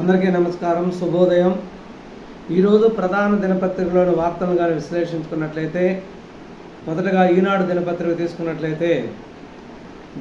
అందరికీ నమస్కారం శుభోదయం. ఈరోజు ప్రధాన దినపత్రికలోని వార్తలను కానీ విశ్లేషించుకున్నట్లయితే మొదటగా ఈనాడు దినపత్రిక తీసుకున్నట్లయితే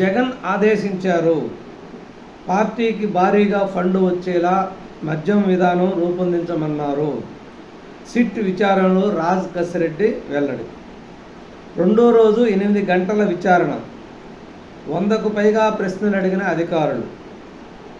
జగన్ ఆదేశించారు పార్టీకి భారీగా ఫండ్ వచ్చేలా మద్యం విధానం రూపొందించమన్నారు. సిట్ విచారణలో రాజ్ కసిరెడ్డి వెల్లడి. రెండో రోజు ఎనిమిది గంటల విచారణ. వందకు పైగా ప్రశ్నలు అడిగిన అధికారులు.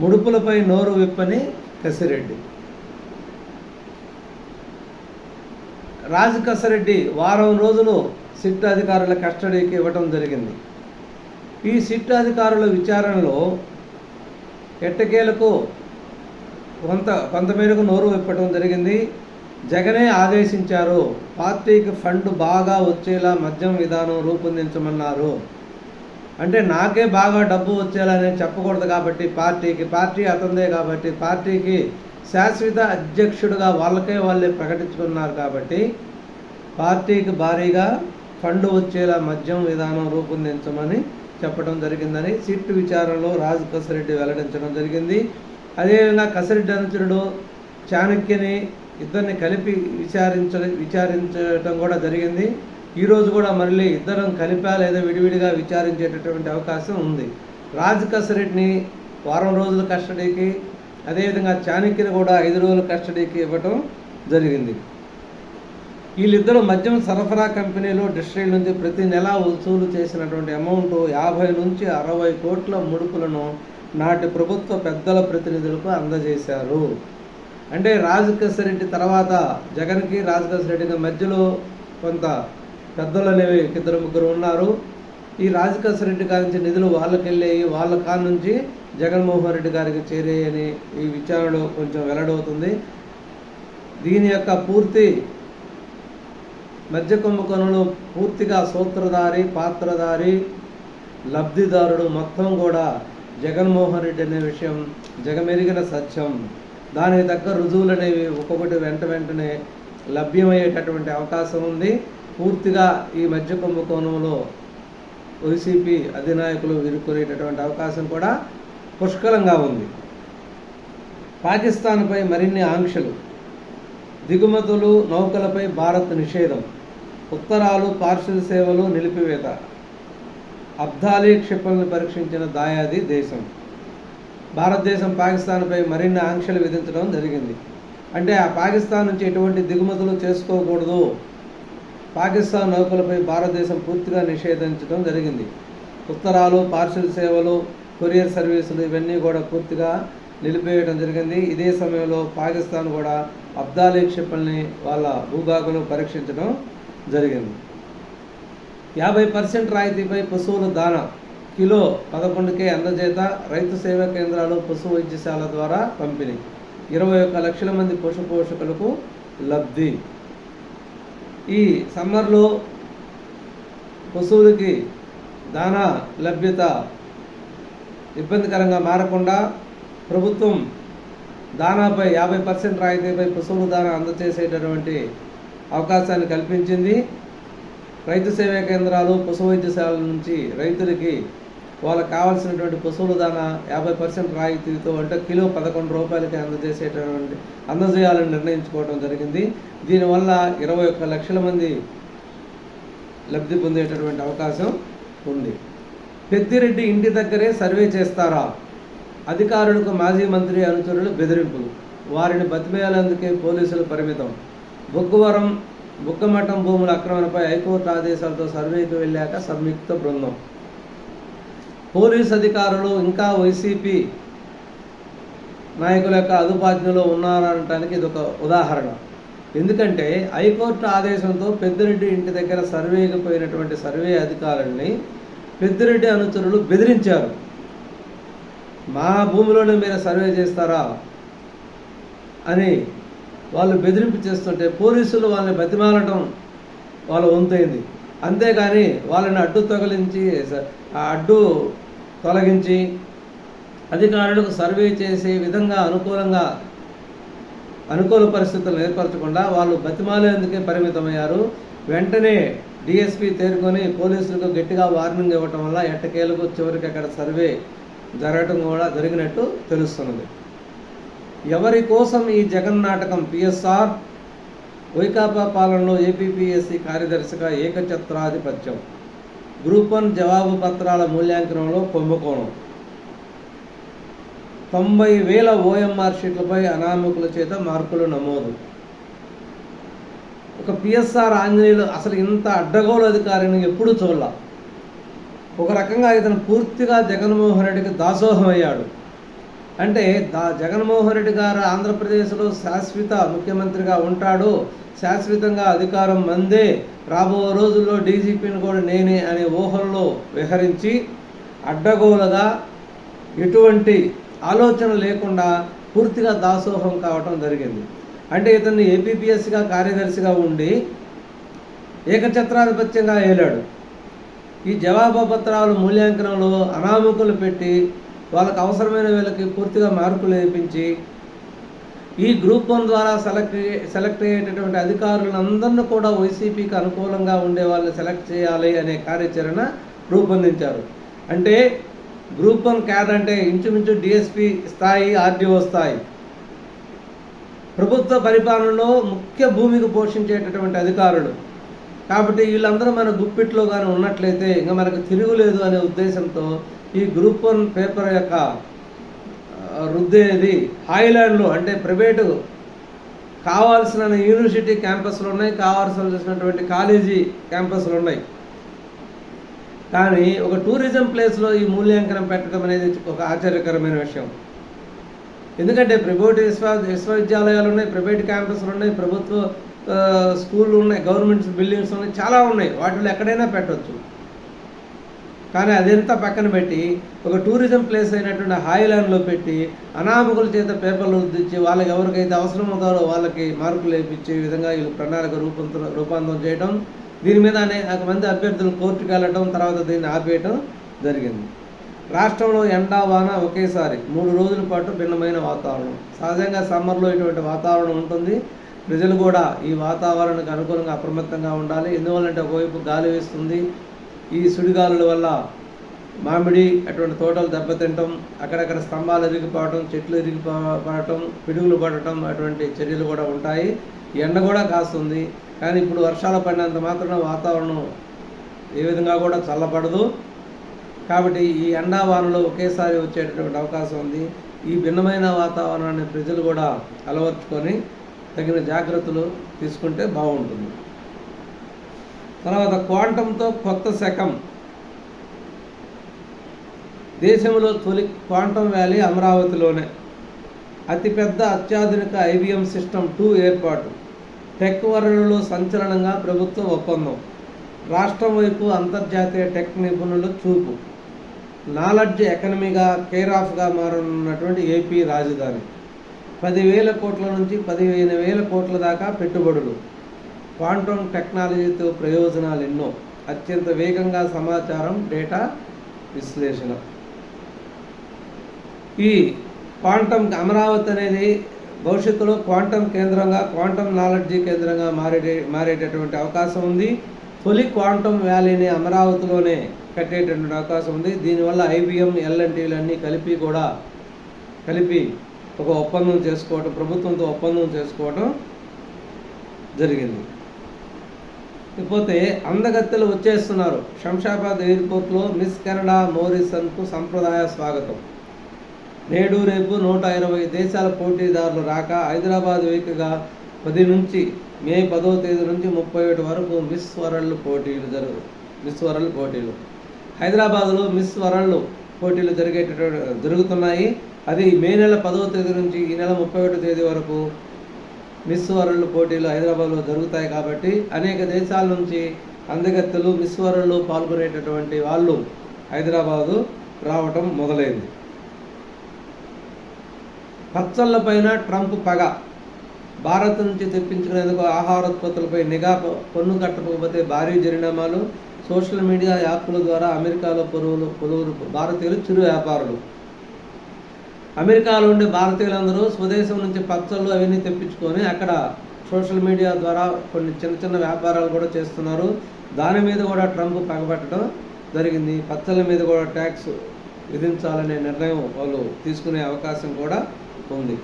ముడుపులపై నోరు విప్పని కసిరెడ్డి. రాజు కసిరెడ్డి వారం రోజులు సిట్ అధికారుల కస్టడీకి ఇవ్వటం జరిగింది. ఈ సిట్ అధికారుల విచారణలో ఎట్టకేలకు కొంత కొంతమేరకు నోరు విప్పటం జరిగింది. జగనే ఆదేశించారు పార్టీకి ఫండ్ బాగా వచ్చేలా మద్యం విధానం రూపొందించమన్నారు. అంటే నాకే బాగా డబ్బు వచ్చేలా నేను చెప్పకూడదు కాబట్టి పార్టీకి పార్టీ అతందే కాబట్టి పార్టీకి శాశ్వత అధ్యక్షుడిగా వాళ్ళకే వాళ్ళే ప్రకటించుకున్నారు కాబట్టి పార్టీకి భారీగా ఫండ్ వచ్చేలా మద్యం విధానం రూపొందించమని చెప్పడం జరిగిందని సిట్ విచారణలో రాజు కసిరెడ్డి వెల్లడించడం జరిగింది. అదేవిధంగా కసిరెడ్డి అనుచరుడు చాణక్యని ఇద్దరిని కలిపి విచారించ విచారించడం కూడా జరిగింది. ఈరోజు కూడా మళ్ళీ ఇద్దరం కలిపా లేదా విడివిడిగా విచారించేటటువంటి అవకాశం ఉంది. రాజ్ కసిరెడ్డిని వారం రోజుల కస్టడీకి అదేవిధంగా చాణక్యని కూడా ఐదు రోజుల కస్టడీకి ఇవ్వటం జరిగింది. వీళ్ళిద్దరు మద్యం సరఫరా కంపెనీలో డిస్ట్రిక్ట్ నుంచి ప్రతి నెల వసూలు చేసినటువంటి అమౌంట్ యాభై నుంచి అరవై కోట్ల ముడుపులను నాటి ప్రభుత్వ పెద్దల ప్రతినిధులకు అందజేశారు. అంటే రాజకేశ్వరెడ్డి తర్వాత జగన్కి రాజకేశ్వరెడ్డికి మధ్యలో కొంత పెద్దలు అనేవి ఇద్దరు ముగ్గురు ఉన్నారు. ఈ రాజకేశ్వరెడ్డి గారి నుంచి నిధులు వాళ్ళకి వెళ్ళాయి వాళ్ళ కాడ నుంచి జగన్మోహన్ రెడ్డి గారికి చేరాయని ఈ విచారణలో కొంచెం వెల్లడవుతుంది. దీని యొక్క పూర్తి మధ్య కుంభకోణంలో పూర్తిగా సూత్రధారి పాత్రధారి లబ్ధిదారుడు మొత్తం కూడా జగన్మోహన్ రెడ్డి అనే విషయం జగమెరిగిన సత్యం. దానికి తగ్గ రుజువులు అనేవి ఒక్కొక్కటి వెంట వెంటనే లభ్యమయ్యేటటువంటి అవకాశం ఉంది. పూర్తిగా ఈ మధ్య కుంభకోణంలో వైసీపీ అధినాయకులు విరుక్కునేటటువంటి అవకాశం కూడా పుష్కలంగా ఉంది. పాకిస్తాన్పై మరిన్ని ఆంక్షలు దిగుమతులు నౌకలపై భారత్ నిషేధం ఉత్తరాలు పార్సల్ సేవలు నిలిపివేత అబ్దాలీ క్షిపణులు పరీక్షించిన దాయాది దేశం. భారతదేశం పాకిస్తాన్పై మరిన్ని ఆంక్షలు విధించడం జరిగింది. అంటే ఆ పాకిస్తాన్ నుంచి ఎటువంటి దిగుమతులు చేసుకోకూడదు పాకిస్తాన్ నౌకలపై భారతదేశం పూర్తిగా నిషేధించడం జరిగింది. ఉత్తరాలు పార్సిల్ సేవలు కొరియర్ సర్వీసులు ఇవన్నీ కూడా పూర్తిగా నిలిపేయడం జరిగింది. ఇదే సమయంలో పాకిస్తాన్ కూడా అబ్దాలీ క్షిపణిని వాళ్ళ భూభాగంలో పరీక్షించడం జరిగింది. యాభై పర్సెంట్ రాయితీపై పశువుల దాన కిలో పదకొండుకే అందజేత రైతు సేవా కేంద్రాలు పశు వైద్యశాల ద్వారా పంపిణీ. ఇరవై ఒక్క లక్షల మంది పశు పోషకులకు లబ్ధి. ఈ సమ్మర్లో పశువులకి దానా లభ్యత ఇబ్బందికరంగా మారకుండా ప్రభుత్వం దానాపై యాభై పర్సెంట్ రాయితీపై పశువుల దానా అందజేసేటటువంటి అవకాశాన్ని కల్పించింది. రైతు సేవా కేంద్రాలు పశు వైద్యశాలల నుంచి రైతులకి వాళ్ళకి కావాల్సినటువంటి పశువుల దానా యాభై పర్సెంట్ రాయితీతో అంటే కిలో పదకొండు రూపాయలకి అందజేసేటటువంటి అందజేయాలని నిర్ణయించుకోవడం జరిగింది. దీనివల్ల ఇరవై ఒక్క లక్షల మంది లబ్ధి పొందేటటువంటి అవకాశం ఉంది. పెద్దిరెడ్డి ఇంటి దగ్గరే సర్వే చేస్తారా? అధికారులకు మాజీ మంత్రి అనుచరులు బెదిరింపులు వారిని బతిమేయాలందుకే పోలీసులు పరిమితం. బొగ్గువరం బుక్కమఠం భూముల ఆక్రమణపై హైకోర్టు ఆదేశాలతో సర్వేకి వెళ్ళాక సంయుక్త బృందం. పోలీస్ అధికారులు ఇంకా వైసీపీ నాయకుల యొక్క అదుపాజ్ఞలో ఉన్నారనటానికి ఇది ఒక ఉదాహరణ. ఎందుకంటే హైకోర్టు ఆదేశంతో పెద్దిరెడ్డి ఇంటి దగ్గర సర్వేకి పోయినటువంటి సర్వే అధికారుల్ని పెద్దిరెడ్డి అనుచరులు బెదిరించారు. మా భూమిలోనే మీరు సర్వే చేస్తారా? అని వాళ్ళు బెదిరింపు చేస్తుంటే పోలీసులు వాళ్ళని బతిమాలటం వాళ్ళ వంతైంది. అంతేగాని వాళ్ళని అడ్డు తొలగించి అడ్డు తొలగించి అధికారులకు సర్వే చేసే విధంగా అనుకూలంగా అనుకూల పరిస్థితులను ఏర్పరచకుండా వాళ్ళు బతిమాలేందుకే పరిమితమయ్యారు. వెంటనే డిఎస్పీ తేరుకొని పోలీసులకు గట్టిగా వార్నింగ్ ఇవ్వటం వల్ల ఎట్టకేలకు చివరికి అక్కడ సర్వే జరగటం కూడా జరిగినట్టు తెలుస్తున్నది. ఎవరి కోసం ఈ జగన్ నాటకం పిఎస్ఆర్ వైకాపా పాలనలో ఏపీపీఎస్సీ కార్యదర్శిగా ఏకఛత్రాధిపత్యం? గ్రూప్ వన్ జవాబు పత్రాల మూల్యాంకనంలో కుంభకోణం. తొంభై వేల ఓఎంఆర్ షీట్లపై అనామకుల చేత మార్కులు నమోదు. ఒక పిఎస్ఆర్ ఆంజనేయులు అసలు ఇంత అడ్డగోలు అధికారిని ఎప్పుడూ చూడాల. ఒక రకంగా ఇతను పూర్తిగా జగన్మోహన్ రెడ్డికి దాసోహం అయ్యాడు అంటే దా జగన్మోహన్ రెడ్డి గారు ఆంధ్రప్రదేశ్లో శాశ్వత ముఖ్యమంత్రిగా ఉంటాడు. శాశ్వతంగా అధికారం మందే రాబో రోజుల్లో డీజీపీని కూడా నేనే అనే ఊహల్లో విహరించి అడ్డగోలుగా ఎటువంటి ఆలోచన లేకుండా పూర్తిగా దాసోహం కావటం జరిగింది. అంటే ఇతన్ని ఏపీపీఎస్గా కార్యదర్శిగా ఉండి ఏకఛత్రాధిపత్యంగా ఏలాడు. ఈ జవాబు పత్రాలు మూల్యాంకనంలో అనామకులు పెట్టి వాళ్ళకు అవసరమైన వీళ్ళకి పూర్తిగా మార్కులు వేయించి ఈ గ్రూప్ వన్ ద్వారా సెలెక్ట్ సెలెక్ట్ అయ్యేటటువంటి అధికారులందరినీ కూడా వైసీపీకి అనుకూలంగా ఉండే వాళ్ళని సెలెక్ట్ చేయాలి అనే కార్యాచరణ రూపొందించారు. అంటే గ్రూప్ వన్ క్యాడర్ అంటే ఇంచుమించు డిఎస్పి స్థాయి ఆర్డీఓ స్థాయి. ప్రభుత్వ పరిపాలనలో ముఖ్య భూమికి పోషించేటటువంటి అధికారులు. కాబట్టి వీళ్ళందరూ మన గుప్పిట్లో కానీ ఉన్నట్లయితే ఇంకా మనకు తిరుగులేదు అనే ఉద్దేశంతో ఈ గ్రూప్ వన్ పేపర్ యొక్క రుద్దేది హాయిలాండ్లో అంటే ప్రైవేటు కావాల్సిన యూనివర్సిటీ క్యాంపస్లు ఉన్నాయి కావాల్సినటువంటి కాలేజీ క్యాంపస్లు ఉన్నాయి. కానీ ఒక టూరిజం ప్లేస్లో ఈ మూల్యాంకనం పెట్టడం అనేది ఒక ఆశ్చర్యకరమైన విషయం. ఎందుకంటే ప్రైవేట్ విశ్వ విశ్వవిద్యాలయాలు ఉన్నాయి ప్రైవేట్ క్యాంపస్లు ఉన్నాయి ప్రభుత్వ స్కూళ్ళు ఉన్నాయి గవర్నమెంట్ బిల్డింగ్స్ ఉన్నాయి చాలా ఉన్నాయి. వాటిలో ఎక్కడైనా పెట్టవచ్చు కానీ అదంతా పక్కన పెట్టి ఒక టూరిజం ప్లేస్ అయినటువంటి హాయిలాండ్లో పెట్టి అనామకుల చేత పేపర్లు ఉద్దించి వాళ్ళకి ఎవరికైతే అవసరం అవుతారో వాళ్ళకి మార్కులు వేయించే విధంగా వీళ్ళు ప్రణాళిక రూపంతరం రూపాంతరం చేయడం దీని మీద అనేక మంది అభ్యర్థులు కోర్టుకు వెళ్ళడం తర్వాత దీన్ని ఆపేయటం జరిగింది. రాష్ట్రంలో ఎండా వాన ఒకేసారి మూడు రోజుల పాటు భిన్నమైన వాతావరణం. సహజంగా సమ్మర్లో ఇటువంటి వాతావరణం ఉంటుంది. ప్రజలు కూడా ఈ వాతావరణానికి అనుకూలంగా అప్రమత్తంగా ఉండాలి. ఎందువల్లంటే ఒకవైపు గాలి వేస్తుంది ఈ సుడిగాలుల వల్ల మామిడి అటువంటి తోటలు దెబ్బతింటం అక్కడక్కడ స్తంభాలు ఇరిగిపోవటం చెట్లు ఇరిగిపోవటం పిడుగులు పడటం అటువంటి చర్యలు కూడా ఉంటాయి. ఎండ కూడా కాస్తుంది. కానీ ఇప్పుడు వర్షాలు పడినంత మాత్రం వాతావరణం ఏ విధంగా కూడా చల్లబడదు. కాబట్టి ఈ ఎండా వానలు ఒకేసారి వచ్చేటటువంటి అవకాశం ఉంది. ఈ భిన్నమైన వాతావరణాన్ని ప్రజలు కూడా అలవర్చుకొని తగిన జాగ్రత్తలు తీసుకుంటే బాగుంటుంది. తర్వాత క్వాంటంతో కొత్త శకం. దేశంలో తొలి క్వాంటం వ్యాలీ అమరావతిలోనే. అతిపెద్ద అత్యాధునిక ఐబిఎం సిస్టమ్ టూ ఏర్పాటు. టెక్ వరల్డ్లో సంచలనంగా ప్రభుత్వ ఒప్పందం. రాష్ట్రం వైపు అంతర్జాతీయ టెక్ నిపుణులు చూపు. నాలెడ్జ్ ఎకనమీగా కేర్ ఆఫ్గా మారనున్నటువంటి ఏపీ రాజధాని. పదివేల కోట్ల నుంచి పదిహేను వేల కోట్ల దాకా పెట్టుబడులు. క్వాంటమ్ టెక్నాలజీతో ప్రయోజనాలు ఎన్నో? అత్యంత వేగంగా సమాచారం డేటా విశ్లేషణ. ఈ క్వాంటమ్ అమరావతి అనేది భవిష్యత్తులో క్వాంటమ్ కేంద్రంగా క్వాంటమ్ నాలెడ్జీ కేంద్రంగా మారే మారేటటువంటి అవకాశం ఉంది. తొలి క్వాంటమ్ వ్యాలీని అమరావతిలోనే కట్టేటటువంటి అవకాశం ఉంది. దీనివల్ల ఐబిఎం ఎల్ఎన్టీలన్నీ కలిపి కూడా కలిపి ఒక ఒప్పందం చేసుకోవటం ప్రభుత్వంతో ఒప్పందం చేసుకోవటం జరిగింది. ఇకపోతే అందగత్తెలు వచ్చేస్తున్నారు. శంషాబాద్ ఎయిర్పోర్ట్లో మిస్ కెనడా మోరిసన్కు సంప్రదాయ స్వాగతం. నేడు రేపు నూట ఇరవై దేశాల పోటీదారులు రాక హైదరాబాద్ వేదికగా పది నుంచి మే పదో తేదీ నుంచి ముప్పై ఒకటి వరకు మిస్ వరల్డ్ పోటీలు జరుగు మిస్ వరల్డ్ పోటీలు. హైదరాబాద్లో మిస్ వరల్డ్ పోటీలు జరిగేటటువంటి జరుగుతున్నాయి. అది మే నెల పదవ తేదీ నుంచి ఈ నెల ముప్పై ఒకటో తేదీ వరకు మిస్ వరల్డ్ పోటీలు హైదరాబాద్లో జరుగుతాయి కాబట్టి అనేక దేశాల నుంచి అందగత్తెలు మిస్ వరల్డ్లో పాల్గొనేటటువంటి వాళ్ళు హైదరాబాదు రావటం మొదలైంది. పచ్చళ్ళ పైన ట్రంప్ పగ. భారత్ నుంచి తెప్పించుకునేందుకు ఆహారోత్పత్తులపై నిఘా పన్ను కట్టకపోతే భారీ జరినామాలు సోషల్ మీడియా యాప్ల ద్వారా అమెరికాలో పలువురు పలువురు భారతీయులు చిరు వ్యాపారులు. అమెరికాలో ఉండే భారతీయులందరూ స్వదేశం నుంచి పచ్చళ్ళు అవన్నీ తెప్పించుకొని అక్కడ సోషల్ మీడియా ద్వారా కొన్ని చిన్న చిన్న వ్యాపారాలు కూడా చేస్తున్నారు. దాని మీద కూడా ట్రంప్ పగబట్టడం జరిగింది. పచ్చళ్ళ మీద కూడా ట్యాక్స్ విధించాలనే నిర్ణయం వాళ్ళు తీసుకునే అవకాశం కూడా ఉంది.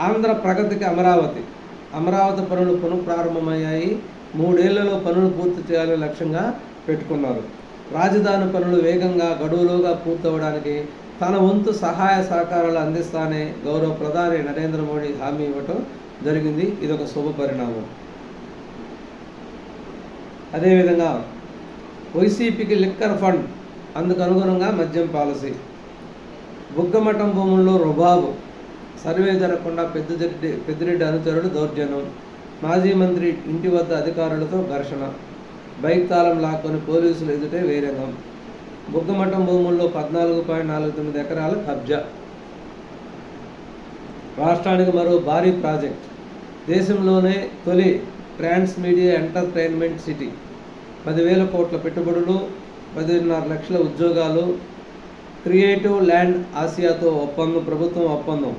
ఆంధ్ర ప్రగతికి అమరావతి. అమరావతి పనులు పునఃప్రారంభమయ్యాయి. మూడేళ్ళలో పనులు పూర్తి చేయాలని లక్ష్యంగా పెట్టుకున్నారు. రాజధాని పనులు వేగంగా గడువులోగా పూర్తవడానికి తన వంతు సహాయ సహకారాలు అందిస్తానే గౌరవ ప్రధాని నరేంద్ర మోడీ హామీ ఇవ్వటం జరిగింది. ఇది ఒక శుభ పరిణామం. అదేవిధంగా వైసీపీకి లిక్కర్ ఫండ్ అందుకు అనుగుణంగా మద్యం పాలసీ. బుగ్గమఠం భూముల్లో రుబాబు సర్వే జరగకుండా పెద్దరెడ్డి పెద్దిరెడ్డి అనుచరుడు దౌర్జన్యం. మాజీ మంత్రి ఇంటి వద్ద అధికారులతో ఘర్షణ. బైక్ తాళం లాక్కొని పోలీసులు ఎదుటే వేరంగం. బుగ్గమఠం భూముల్లో పద్నాలుగు పాయింట్ నాలుగు తొమ్మిది ఎకరాల కబ్జా. రాష్ట్రానికి మరో భారీ ప్రాజెక్ట్. దేశంలోనే తొలి ట్రాన్స్ మీడియా ఎంటర్టైన్మెంట్ సిటీ. పదివేల కోట్ల పెట్టుబడులు పదిన్నర లక్షల ఉద్యోగాలు క్రియేటివ్ ల్యాండ్ ఆసియాతో ఒప్పందం ప్రభుత్వం ఒప్పందం.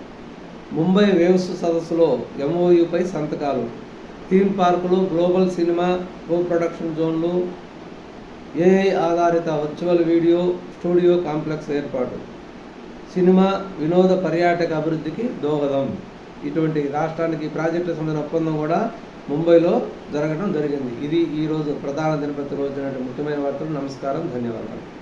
ముంబై వేవ్స్ సదస్సులో ఎంఓయుపై సంతకాలు. థీమ్ పార్కులు గ్లోబల్ సినిమా కో ప్రొడక్షన్ జోన్లు ఏఐ ఆధారిత వర్చువల్ వీడియో స్టూడియో కాంప్లెక్స్ ఏర్పాటు. సినిమా వినోద పర్యాటక అభివృద్ధికి దోహదం. ఇటువంటి రాష్ట్రానికి ప్రాజెక్టు సంబంధించిన ఒప్పందం కూడా ముంబైలో జరగడం జరిగింది. ఇది ఈరోజు ప్రధాన దినపతి రోజు ముఖ్యమైన వార్తలు. నమస్కారం ధన్యవాదాలు.